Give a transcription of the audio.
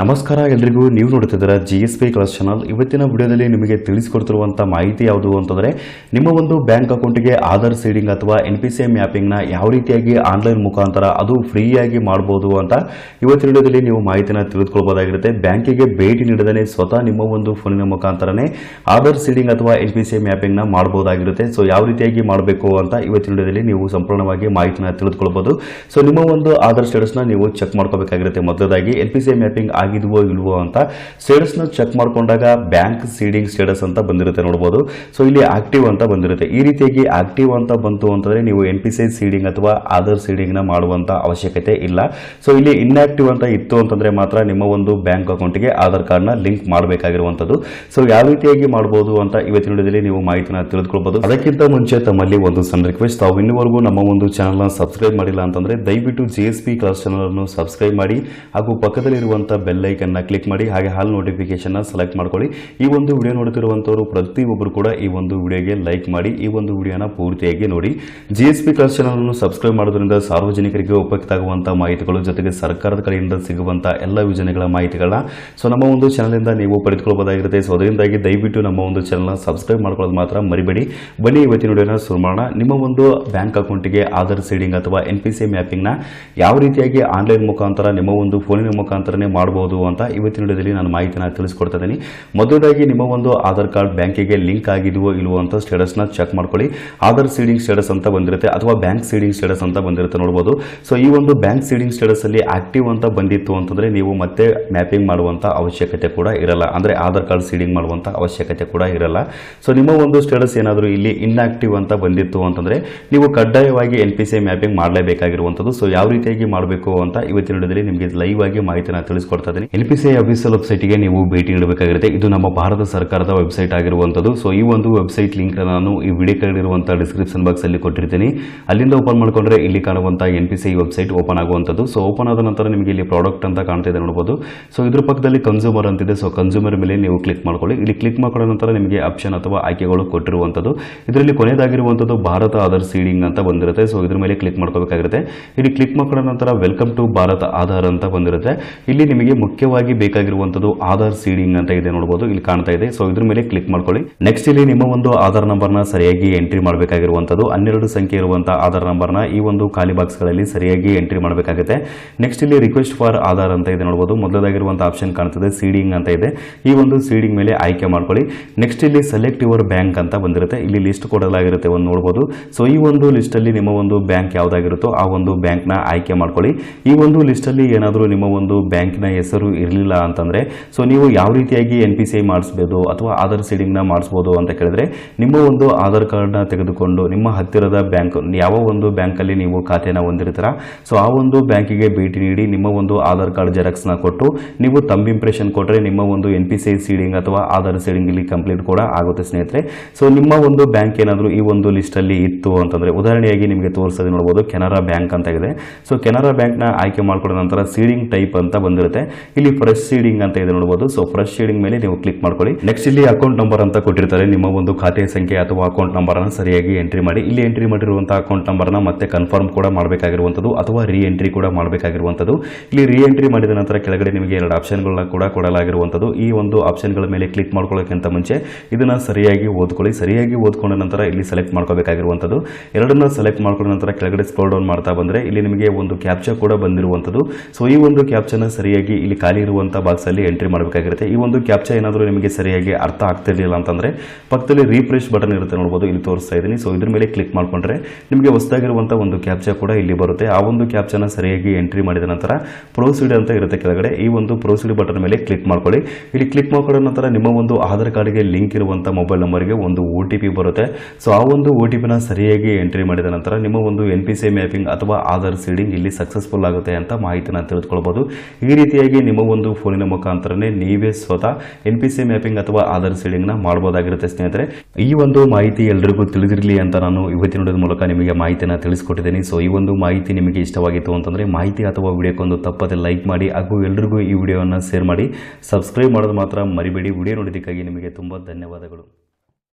ನಮಸ್ಕಾರ, ಎಲ್ರಿಗೂ ನೀವು ನೋಡ್ತಿದ್ದೀರಾ G S B class channel ಇವತ್ತಿನ ವಿಡಿಯೋದಲ್ಲಿ ನಿಮಗೆ ತಿಳಿಸಿಕೊಡ್ತಿರುವಂಥ ಮಾಹಿತಿ ಯಾವುದು ಅಂತಂದರೆ, ನಿಮ್ಮ ಒಂದು ಬ್ಯಾಂಕ್ ಅಕೌಂಟಿಗೆ ಆಧಾರ್ ಸೀಡಿಂಗ್ ಅಥವಾ ಎನ್ ಪಿ ಸಿ ಎಂ ಮ್ಯಾಪಿಂಗ್ನ ಯಾವ ರೀತಿಯಾಗಿ ಆನ್ಲೈನ್ ಮುಖಾಂತರ ಅದು ಫ್ರೀಯಾಗಿ ಮಾಡ್ಬೋದು ಅಂತ ಇವತ್ತಿನ ವಿಡಿಯೋದಲ್ಲಿ ನೀವು ಮಾಹಿತಿನ ತಿಳಿದುಕೊಳ್ಬೋದಾಗಿರುತ್ತೆ. ಬ್ಯಾಂಕಿಗೆ ಭೇಟಿ ನೀಡದೇ ಸ್ವತಃ ನಿಮ್ಮ ಒಂದು ಫೋನಿನ ಮುಖಾಂತರನೇ ಆಧಾರ್ ಸೀಡಿಂಗ್ ಅಥವಾ ಎನ್ ಪಿ ಸಿ ಎಂ ಮ್ಯಾಪಿಂಗ್ನ ಮಾಡ್ಬೋದಾಗಿರುತ್ತೆ. ಸೊ, ಯಾವ ರೀತಿಯಾಗಿ ಮಾಡಬೇಕು ಅಂತ ಇವತ್ತಿನ ವಿಡಿಯೋದಲ್ಲಿ ನೀವು ಸಂಪೂರ್ಣವಾಗಿ ಮಾಹಿತಿನ ತಿಳಿದುಕೊಳ್ಬೋದು. ಸೊ, ನಿಮ್ಮ ಒಂದು ಆಧಾರ್ ಸ್ಟೇಟಸ್ನ ನೀವು ಚೆಕ್ ಮಾಡ್ಕೋಬೇಕಾಗಿರುತ್ತೆ. ಮೊದಲದಾಗಿ N P C M mapping ಆಗಿದವೋ ಇಲ್ವೋ ಅಂತ ಸ್ಟೇಟಸ್ನ ಚೆಕ್ ಮಾಡ್ಕೊಂಡಾಗ ಬ್ಯಾಂಕ್ ಸೀಡಿಂಗ್ ಸ್ಟೇಟಸ್ ಅಂತ ಬಂದಿರುತ್ತೆ ನೋಡ್ಬೋದು. ಸೊ ಇಲ್ಲಿ ಆಕ್ಟಿವ್ ಅಂತ ಬಂದಿರುತ್ತೆ. ಈ ರೀತಿಯಾಗಿ ಆಕ್ಟಿವ್ ಅಂತ ಬಂತು ಅಂತಂದ್ರೆ ನೀವು ಎನ್ ಪಿ ಸಿ ಸೀಡಿಂಗ್ ಅಥವಾ ಆಧಾರ್ ಸೀಡಿಂಗ್ನ ಮಾಡುವಂತ ಅವಶ್ಯಕತೆ ಇಲ್ಲ. ಸೊ ಇಲ್ಲಿ ಇನ್ಆಕ್ಟಿವ್ ಅಂತ ಇತ್ತು ಅಂತಂದ್ರೆ ಮಾತ್ರ ನಿಮ್ಮ ಒಂದು ಬ್ಯಾಂಕ್ ಅಕೌಂಟ್ಗೆ ಆಧಾರ್ ಕಾರ್ಡ್ನ ಲಿಂಕ್ ಮಾಡಬೇಕಾಗಿರುವಂಥದ್ದು. ಸೊ ಯಾವ ರೀತಿಯಾಗಿ ಮಾಡಬಹುದು ಅಂತ ಇವತ್ತಿನ ವಿಡಿಯೋದಲ್ಲಿ ನೀವು ಮಾಹಿತಿನ ತಿಳಿದುಕೊಳ್ಬಹುದು ಅದಕ್ಕಿಂತ ಮುಂಚೆ ತಮ್ಮಲ್ಲಿ ಒಂದು ಸಣ್ಣ ರಿಕ್ವೆಸ್ಟ್ ತಾವು ಇನ್ನುವರೆಗೂ ನಮ್ಮ ಒಂದು ಚಾನಲ್ನ ಸಬ್ಸ್ಕ್ರೈಬ್ ಮಾಡಿಲ್ಲ ಅಂತಂದ್ರೆ ದಯವಿಟ್ಟು G S P class channel ಅನ್ನು ಸಬ್ಸ್ಕ್ರೈಬ್ ಮಾಡಿ ಹಾಗೂ ಪಕ್ಕದಲ್ಲಿರುವಂತಹ ಬೆಲ್ ಐಕನ್ನ ಕ್ಲಿಕ್ ಮಾಡಿ, ಹಾಗೆ ಹಾಲ್ ನೋಟಿಫಿಕೇಶನ್ ಸೆಲೆಕ್ಟ್ ಮಾಡ್ಕೊಳ್ಳಿ. ಈ ಒಂದು ವಿಡಿಯೋ ನೋಡುತ್ತಿರುವಂತವರು ಪ್ರತಿಯೊಬ್ಬರು ಕೂಡ ಈ ಒಂದು ವಿಡಿಯೋಗೆ ಲೈಕ್ ಮಾಡಿ, ಈ ಒಂದು ವಿಡಿಯೋನ ಪೂರ್ತಿಯಾಗಿ ನೋಡಿ. G S P class channel ಅನ್ನು ಸಬ್ಸ್ಕ್ರೈಬ್ ಮಾಡೋದ್ರಿಂದ ಸಾರ್ವಜನಿಕರಿಗೆ ಉಪಯುಕ್ತ ಆಗುವಂತಹ ಮಾಹಿತಿಗಳು, ಜೊತೆಗೆ ಸರ್ಕಾರದ ಕಡೆಯಿಂದ ಸಿಗುವಂತಹ ಎಲ್ಲ ಯೋಜನೆಗಳ ಮಾಹಿತಿಗಳನ್ನ ಸೊ ನಮ್ಮ ಒಂದು ಚಾನಲಿಂದ ನೀವು ಪಡೆದುಕೊಳ್ಳಬಹುದಾಗಿರುತ್ತೆ. ಸೊ ಅದರಿಂದಾಗಿ ದಯವಿಟ್ಟು ನಮ್ಮ ಒಂದು ಚಾನಲ್ನ ಸಬ್ಸ್ಕ್ರೈಬ್ ಮಾಡ್ಕೊಳ್ಳೋದು ಮಾತ್ರ ಮರಿಬೇಡಿ. ಬನ್ನಿ ಇವತ್ತಿನ ವಿಡಿಯೋನ ಶುರು ಮಾಡೋಣ. ನಿಮ್ಮ ಒಂದು ಬ್ಯಾಂಕ್ ಅಕೌಂಟಿಗೆ ಆಧಾರ್ ಸೀಡಿಂಗ್ ಅಥವಾ ಎನ್ ಪಿ ಸಿ ಮ್ಯಾಪಿಂಗ್ನ ಯಾವ ರೀತಿಯಾಗಿ ಆನ್ಲೈನ್ ಮುಖಾಂತರ ನಿಮ್ಮ ಒಂದು ಫೋನಿನ ಮುಖಾಂತರನೇ ಮಾಡಬಹುದು ಅಂತ ಇವತ್ತಿನ ವಿಡಿಯೋದಲ್ಲಿ ನಾನು ಮಾಹಿತಿನ ತಿಳಿಸ್ಕೊಡ್ತಾ ಇದ್ದೀನಿ. ಮೊದಲದಾಗಿ ನಿಮ್ಮ ಒಂದು ಆಧಾರ್ ಕಾರ್ಡ್ ಬ್ಯಾಂಕಿಗೆ ಲಿಂಕ್ ಆಗಿದೆಯೋ ಇಲ್ವೋ ಅಂತ ಸ್ಟೇಟಸ್ನ ಚೆಕ್ ಮಾಡ್ಕೊಳ್ಳಿ. ಆಧಾರ್ ಸೀಡಿಂಗ್ ಸ್ಟೇಟಸ್ ಅಂತ ಬಂದಿರುತ್ತೆ ಅಥವಾ ಬ್ಯಾಂಕ್ ಸೀಡಿಂಗ್ ಸ್ಟೇಟಸ್ ಅಂತ ಬಂದಿರುತ್ತೆ ನೋಡ್ಬೋದು. ಸೊ ಈ ಒಂದು ಬ್ಯಾಂಕ್ ಸೀಡಿಂಗ್ ಸ್ಟೇಟಸ್ ಅಲ್ಲಿ ಆಕ್ಟಿವ್ ಅಂತ ಬಂದಿತ್ತು ಅಂತಂದ್ರೆ ನೀವು ಮತ್ತೆ ಮ್ಯಾಪಿಂಗ್ ಮಾಡುವಂತ ಅವಶ್ಯಕತೆ ಕೂಡ ಇರಲ್ಲ. ಅಂದ್ರೆ ಆಧಾರ್ ಕಾರ್ಡ್ ಸೀಡಿಂಗ್ ಮಾಡುವಂತ ಅವಶ್ಯಕತೆ ಕೂಡ ಇರಲ್ಲ. ಸೊ ನಿಮ್ಮ ಒಂದು ಸ್ಟೇಟಸ್ ಏನಾದರೂ ಇಲ್ಲಿ ಇನ್ಆಕ್ಟಿವ್ ಅಂತ ಬಂದಿತ್ತು ಅಂತಂದ್ರೆ ನೀವು ಕಡ್ಡಾಯವಾಗಿ ಎನ್ ಪಿ ಸಿ ಮ್ಯಾಪಿಂಗ್ ಮಾಡಲೇಬೇಕಾಗಿರುವಂಥದ್ದು ಸೊ ಯಾವ ರೀತಿಯಾಗಿ ಮಾಡಬೇಕು ಅಂತ ಇವತ್ತಿನ ವಿಡಿಯೋದಲ್ಲಿ ನಿಮಗೆ ಲೈವ್ ಆಗಿ ಮಾಹಿತಿನ ತಿಳಿಸ್ಕೊಡ್ತಾ ಇದ್ದೀನಿ ಎನ್ ಪಿ ಸಿ ಅಫೀಸಿಯಲ್ ವೆಬ್ಸೈಟ್ಗೆ ನೀವು ಭೇಟಿ ನೀಡಬೇಕಾಗಿರುತ್ತೆ. ಇದು ನಮ್ಮ ಭಾರತ ಸರ್ಕಾರದ ವೆಬ್ಸೈಟ್ ಆಗಿರುವಂತದ್ದು. ಸೊ ಈ ಒಂದು ವೆಬ್ಸೈಟ್ ಲಿಂಕ್ ನಾನು ಈ ವಿಡಿಯೋ ಕೆಳಗಿರುವಂತಹ ಡಿಸ್ಕ್ರಿಪ್ಷನ್ ಬಾಕ್ಸ್ ಅಲ್ಲಿ ಕೊಟ್ಟಿರ್ತೀನಿ. ಅಲ್ಲಿಂದ ಓಪನ್ ಮಾಡ್ಕೊಂಡ್ರೆ ಇಲ್ಲಿ ಕಾಣುವಂತಹ N P C website open ಆಗುವಂತದ್ದು. So open ಆದ ನಂತರ ನಿಮಗೆ ಇಲ್ಲಿ ಪ್ರಾಡಕ್ಟ್ ಅಂತ ಕಾಣ್ತಾ ಇದೆ ನೋಡಬಹುದು ಸೊ ಇದ್ರ ಪಕ್ಕದಲ್ಲಿ ಕನ್ಸ್ಯೂಮರ್ ಅಂತಿದೆ. ಸೊ ಕನ್ಸ್ಯೂಮರ್ ಮೇಲೆ ನೀವು ಕ್ಲಿಕ್ ಮಾಡ್ಕೊಳ್ಳಿ. ಇಲ್ಲಿ ಕ್ಲಿಕ್ ಮಾಡ್ಕೊಂಡ ನಂತರ ನಿಮಗೆ ಆಪ್ಷನ್ ಅಥವಾ ಆಯ್ಕೆಗಳು ಕೊಟ್ಟಿರುವಂತದ್ದು. ಇದರಲ್ಲಿ ಕೊನೆಯದಾಗಿರುವಂತದ್ದು ಭಾರತ ಆಧಾರ್ ಸೀಡಿಂಗ್ ಅಂತ ಬಂದಿರುತ್ತೆ. ಸೊ ಇದ್ರ ಮೇಲೆ ಕ್ಲಿಕ್ ಮಾಡ್ಕೋಬೇಕಾಗಿರುತ್ತೆ. ಇಲ್ಲಿ ಕ್ಲಿಕ್ ಮಾಡ್ಕೊಂಡ ನಂತರ ವೆಲ್ಕಮ್ ಟು ಭಾರತ ಆಧಾರ್ ಅಂತ ಬಂದಿರುತ್ತೆ. ಇಲ್ಲಿ ನಿಮಗೆ ಮುಖ್ಯವಾಗಿ ಬೇಕಾಗಿರುವಂತದ್ದು ಆಧಾರ್ ಸೀಡಿಂಗ್ ಅಂತ ಇದೆ ನೋಡಬಹುದು ಇಲ್ಲಿ ಕಾಣ್ತಾ ಇದೆ. ಸೊ ಇದ್ರ ಮೇಲೆ ಕ್ಲಿಕ್ ಮಾಡ್ಕೊಳ್ಳಿ. ನೆಕ್ಸ್ಟ್ ಇಲ್ಲಿ ನಿಮ್ಮ ಒಂದು ಆಧಾರ್ ನಂಬರ್ನ ಸರಿಯಾಗಿ ಎಂಟ್ರಿ ಮಾಡಬೇಕಾಗಿರುವಂತದ್ದು. ಹನ್ನೆರಡು ಸಂಖ್ಯೆ ಇರುವಂತಹ ಆಧಾರ್ ನಂಬರ್ನ ಈ ಒಂದು ಖಾಲಿ ಬಾಕ್ಸ್ಗಳಲ್ಲಿ ಸರಿಯಾಗಿ ಎಂಟ್ರಿ ಮಾಡಬೇಕಾಗುತ್ತೆ. ನೆಕ್ಸ್ಟ್ ಇಲ್ಲಿ ರಿಕ್ವೆಸ್ಟ್ ಫಾರ್ ಆಧಾರ್ ಅಂತ ಇದೆ ನೋಡಬಹುದು ಮೊದಲದಾಗಿರುವಂತಹ ಆಪ್ಷನ್ ಕಾಣ್ತದೆ. ಸೀಡಿಂಗ್ ಅಂತ ಇದೆ. ಈ ಒಂದು ಸೀಡಿಂಗ್ ಮೇಲೆ ಆಯ್ಕೆ ಮಾಡ್ಕೊಳ್ಳಿ. ನೆಕ್ಸ್ಟ್ ಇಲ್ಲಿ ಸೆಲೆಕ್ಟ್ ಯುವರ್ ಬ್ಯಾಂಕ್ ಅಂತ ಬಂದಿರುತ್ತೆ. ಇಲ್ಲಿ ಲಿಸ್ಟ್ ಕೊಡಲಾಗಿರುತ್ತೆ ಒಂದು ನೋಡಬಹುದು ಸೊ ಈ ಒಂದು ಲಿಸ್ಟ್ ಅಲ್ಲಿ ನಿಮ್ಮ ಒಂದು ಬ್ಯಾಂಕ್ ಯಾವ್ದಾಗಿರುತ್ತೋ ಆ ಒಂದು ಬ್ಯಾಂಕ್ನ ಆಯ್ಕೆ ಮಾಡ್ಕೊಳ್ಳಿ. ಈ ಒಂದು ಲಿಸ್ಟ್ ಅಲ್ಲಿ ಏನಾದರೂ ನಿಮ್ಮ ಒಂದು ಬ್ಯಾಂಕಿನ ಹೆಸರು ಇರಲಿಲ್ಲ ಅಂತಂದರೆ ಸೊ ನೀವು ಯಾವ ರೀತಿಯಾಗಿ ಎನ್ ಪಿ ಸಿ ಮಾಡಿಸ್ಬೋದು ಅಥವಾ ಆಧಾರ್ ಸೀಡಿಂಗ್ನ ಮಾಡಿಸ್ಬೋದು ಅಂತ ಕೇಳಿದ್ರೆ, ನಿಮ್ಮ ಒಂದು ಆಧಾರ್ ಕಾರ್ಡ್ನ ತೆಗೆದುಕೊಂಡು ನಿಮ್ಮ ಹತ್ತಿರದ ಬ್ಯಾಂಕ್, ಯಾವ ಒಂದು ಬ್ಯಾಂಕಲ್ಲಿ ನೀವು ಖಾತೆಯನ್ನು ಹೊಂದಿರ್ತೀರ ಸೊ ಆ ಒಂದು ಬ್ಯಾಂಕಿಗೆ ಭೇಟಿ ನೀಡಿ ನಿಮ್ಮ ಒಂದು ಆಧಾರ್ ಕಾರ್ಡ್ ಜೆರಾಕ್ಸ್ನ ಕೊಟ್ಟು, ನೀವು ತಮ್ಮ ಇಂಪ್ರೆಷನ್ ಕೊಟ್ಟರೆ ನಿಮ್ಮ ಒಂದು ಎನ್ ಪಿ ಸಿ ಸೀಡಿಂಗ್ ಅಥವಾ ಆಧಾರ್ ಸೀಡಿಂಗ್ ಇಲ್ಲಿ ಕಂಪ್ಲೀಟ್ ಕೂಡ ಆಗುತ್ತೆ ಸ್ನೇಹಿತರೆ. ಸೊ ನಿಮ್ಮ ಒಂದು ಬ್ಯಾಂಕ್ ಏನಾದರೂ ಈ ಒಂದು ಲಿಸ್ಟಲ್ಲಿ ಇತ್ತು ಅಂತಂದರೆ, ಉದಾಹರಣೆಯಾಗಿ ನಿಮಗೆ ತೋರಿಸೋದು ನೋಡ್ಬೋದು, ಕೆನರಾ ಬ್ಯಾಂಕ್ ಅಂತ ಇದೆ. ಸೊ ಕೆನರಾ ಬ್ಯಾಂಕ್ನ ಆಯ್ಕೆ ಮಾಡ್ಕೊಂಡ ನಂತರ ಸೀಡಿಂಗ್ ಟೈಪ್ ಅಂತ ಬಂದಿರುತ್ತೆ. ಇಲ್ಲಿ ಫ್ರೆಶ್ ಸೀಡಿಂಗ್ ಅಂತ ಇದೆ ನೋಡಬಹುದು ಸೊ ಫ್ರೆಶ್ ಸೀಡಿಂಗ್ ಮೇಲೆ ನೀವು ಕ್ಲಿಕ್ ಮಾಡ್ಕೊಳ್ಳಿ. ನೆಕ್ಸ್ಟ್ ಇಲ್ಲಿ ಅಕೌಂಟ್ ನಂಬರ್ ಅಂತ ಕೊಟ್ಟಿರ್ತಾರೆ. ನಿಮ್ಮ ಒಂದು ಖಾತೆ ಸಂಖ್ಯೆ ಅಥವಾ ಅಕೌಂಟ್ ನಂಬರ್ ಅನ್ನು ಸರಿಯಾಗಿ ಎಂಟ್ರಿ ಮಾಡಿ. ಇಲ್ಲಿ ಎಂಟ್ರಿ ಮಾಡಿರುವಂತಹ ಅಕೌಂಟ್ ನಂಬರ್ ಮತ್ತೆ ಕನ್ಫರ್ಮ್ ಕೂಡ ಮಾಡಬೇಕಾಗಿರುವಂತದ್ದು ಅಥವಾ ರೀ ಎಂಟ್ರಿ ಕೂಡ ಮಾಡಬೇಕಾಗಿರುವಂತದ್ದು ಇಲ್ಲಿ ರೀ ಎಂಟ್ರಿ ಮಾಡಿದ ನಂತರ ಕೆಳಗಡೆ ನಿಮಗೆ ಎರಡು ಆಪ್ಷನ್ಗಳನ್ನ ಕೂಡ ಕೊಡಲಾಗಿರುವಂತದ್ದು ಈ ಒಂದು ಆಪ್ಷನ್ಗಳ ಮೇಲೆ ಕ್ಲಿಕ್ ಮಾಡ್ಕೊಳ್ಳೋಕ್ಕಿಂತ ಮುಂಚೆ ಇದನ್ನ ಸರಿಯಾಗಿ ಓದ್ಕೊಳ್ಳಿ. ಸರಿಯಾಗಿ ಓದ್ಕೊಂಡ ನಂತರ ಇಲ್ಲಿ ಸೆಲೆಕ್ಟ್ ಮಾಡ್ಕೋಬೇಕಾಗಿರುವಂತದ್ದು ಎರಡನ್ನ ಸೆಲೆಕ್ಟ್ ಮಾಡ್ಕೊಂಡ ನಂತರ ಕೆಳಗಡೆ ಸ್ಕ್ರೋಲ್ ಡೌನ್ ಮಾಡ್ತಾ ಬಂದ್ರೆ ಇಲ್ಲಿ ನಿಮಗೆ ಒಂದು ಕ್ಯಾಪ್ಚರ್ ಕೂಡ ಬಂದಿರುವಂತದ್ದು ಸೊ ಈ ಒಂದು ಕ್ಯಾಪ್ಚರ್ನ ಸರಿಯಾಗಿ ಇಲ್ಲಿ ಖಾಲಿ ಇರುವಂತಹ ಬಾಕ್ಸ್ ಅಲ್ಲಿ ಎಂಟ್ರಿ ಮಾಡಬೇಕಾಗಿರುತ್ತೆ. ಈ ಒಂದು ಕ್ಯಾಪ್ಚಾ ಏನಾದರೂ ನಿಮಗೆ ಸರಿಯಾಗಿ ಅರ್ಥ ಆಗ್ತಿರ್ಲಿಲ್ಲ ಅಂತಂದ್ರೆ ಪಕ್ಕದಲ್ಲಿ ರೀಫ್ರೆಶ್ ಬಟನ್ ಇರುತ್ತೆ ನೋಡಬಹುದು ಇಲ್ಲಿ ತೋರಿಸ್ತಾ ಇದ್ದೀನಿ. ಸೊ ಇದ್ರ ಮೇಲೆ ಕ್ಲಿಕ್ ಮಾಡ್ಕೊಂಡ್ರೆ ನಿಮಗೆ ಹೊಸದಾಗಿರುವಂತಹ ಒಂದು ಕ್ಯಾಪ್ಚಾ ಕೂಡ ಇಲ್ಲಿ ಬರುತ್ತೆ. ಆ ಒಂದು ಕ್ಯಾಪ್ಚಾನ ಸರಿಯಾಗಿ ಎಂಟ್ರಿ ಮಾಡಿದ ನಂತರ ಪ್ರೊಸೀಡ್ ಅಂತ ಇರುತ್ತೆ ಕೆಳಗಡೆ. ಈ ಒಂದು ಪ್ರೊಸೀಡ್ ಬಟನ್ ಮೇಲೆ ಕ್ಲಿಕ್ ಮಾಡ್ಕೊಳ್ಳಿ. ಇಲ್ಲಿ ಕ್ಲಿಕ್ ಮಾಡ್ಕೊಂಡ ನಂತರ ನಿಮ್ಮ ಒಂದು ಆಧಾರ್ ಕಾರ್ಡ್ಗೆ ಲಿಂಕ್ ಇರುವಂತಹ ಮೊಬೈಲ್ ನಂಬರ್ಗೆ ಒಂದು ಪಿ ಬರುತ್ತೆ. ಸೊ ಆ ಒಂದು ಒ ಟಿ ಸರಿಯಾಗಿ ಎಂಟ್ರಿ ಮಾಡಿದ ನಂತರ ನಿಮ್ಮ ಒಂದು ಎನ್ ಪಿ ಸಿ ಮ್ಯಾಪಿಂಗ್ ಅಥವಾ ಆಧಾರ್ ಸೀಡಿಂಗ್ ಇಲ್ಲಿ ಸಕ್ಸಸ್ಫುಲ್ ಆಗುತ್ತೆ ಅಂತ ಮಾಹಿತಿನ ತಿಳಿದುಕೊಳ್ಬಹುದು ಈ ರೀತಿಯಾಗಿ ನಿಮ್ಮ ಒಂದು ಫೋನಿನ ಮುಖಾಂತರನೇ ನೀವೇ ಸ್ವತಃ ಎನ್ ಮ್ಯಾಪಿಂಗ್ ಅಥವಾ ಆಧಾರ್ ಸೀಡಿಂಗ್ನ ಮಾಡಬಹುದಾಗಿರುತ್ತೆ ಸ್ನೇಹಿತರೆ. ಈ ಒಂದು ಮಾಹಿತಿ ಎಲ್ರಿಗೂ ತಿಳಿದಿರಲಿ ಅಂತ ನಾನು ಇವತ್ತಿನ ಮೂಲಕ ನಿಮಗೆ ಮಾಹಿತಿಯನ್ನು ತಿಳಿಸ್ಕೊಟ್ಟಿದ್ದೀನಿ. ಸೊ, ಈ ಒಂದು ಮಾಹಿತಿ ನಿಮಗೆ ಇಷ್ಟವಾಗಿತ್ತು ಅಂತಂದ್ರೆ ಮಾಹಿತಿ ಅಥವಾ ವಿಡಿಯೋಕ್ಕೊಂದು ತಪ್ಪದೆ ಲೈಕ್ ಮಾಡಿ, ಹಾಗೂ ಎಲ್ರಿಗೂ ಈ ವಿಡಿಯೋವನ್ನು ಶೇರ್ ಮಾಡಿ. ಸಬ್ಸ್ಕ್ರೈಬ್ ಮಾಡೋದು ಮಾತ್ರ ಮರಿಬೇಡಿ. ವಿಡಿಯೋ ನೋಡಿದ್ದಕ್ಕಾಗಿ ನಿಮಗೆ ತುಂಬ ಧನ್ಯವಾದಗಳು.